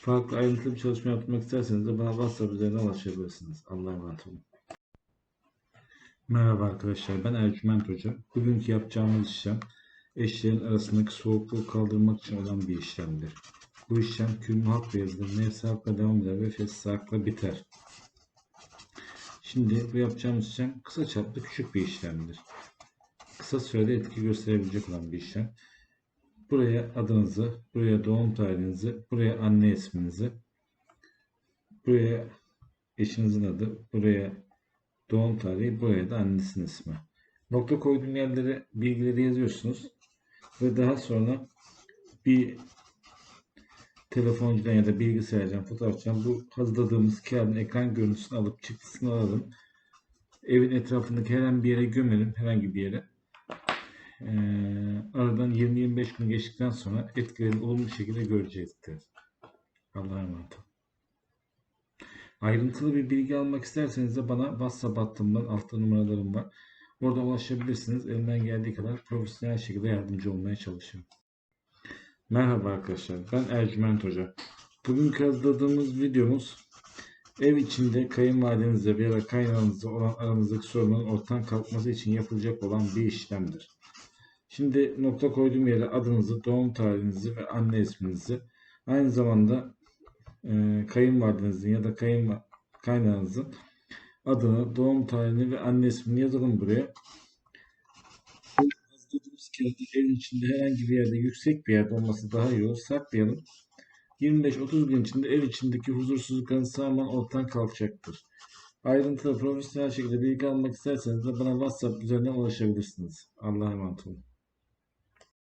Farklı ayrıntılı bir çalışma yapmak isterseniz de bana WhatsApp üzerinden ulaşabilirsiniz. Allah'a emanet olun. Merhaba arkadaşlar, ben Ercüment Hoca. Bugünkü yapacağımız işlem eşlerin arasındaki soğukluğu kaldırmak için olan bir işlemdir. Bu işlem külmü halk ve yazılır, nefsi halkla devam eder ve fesli halkla biter. Şimdi bu yapacağımız işlem kısa çaplı küçük bir işlemdir. Kısa sürede etki gösterebilecek olan bir işlem. Buraya adınızı, buraya doğum tarihinizi, buraya anne isminizi, buraya eşinizin adı, buraya doğum tarihi, buraya da annesinin ismi. Nokta koyduğum yerlere bilgileri yazıyorsunuz ve daha sonra bir telefoncudan ya da bilgisayardan, fotoğrafçıdan bu hazırladığımız kağıdın ekran görüntüsünü alıp çıktısını alalım. Evin etrafındaki herhangi bir yere gömelim, herhangi bir yere. Aradan 20-25 gün geçtikten sonra etkilerini olumlu şekilde görecektir. Allah'a emanet. Ayrıntılı bir bilgi almak isterseniz de bana WhatsApp hattımdan altta numaralarım var. Orada ulaşabilirsiniz. Elimden geldiği kadar profesyonel şekilde yardımcı olmaya çalışıyorum. Merhaba arkadaşlar. Ben Ercüment Hoca. Bugünkü hazırladığımız videomuz ev içinde kayınvalidenizle veya kaynağınızla olan aranızdaki sorunun ortadan kalkması için yapılacak olan bir işlemdir. Şimdi nokta koyduğum yere adınızı, doğum tarihinizi ve anne isminizi aynı zamanda e, kayınvalidenizin ya da kayın kaynağınızın adını, doğum tarihini ve anne ismini yazalım buraya. Yazdığımız kağıdı evin içinde herhangi bir yerde yüksek bir yerde olması daha iyi olur. Saklayalım. 25-30 gün içinde ev içindeki huzursuzlukların tamamen ortadan kalkacaktır. Ayrıntılı profesyonel şekilde bilgi almak isterseniz de bana WhatsApp üzerinden ulaşabilirsiniz. Allah'a emanet olun.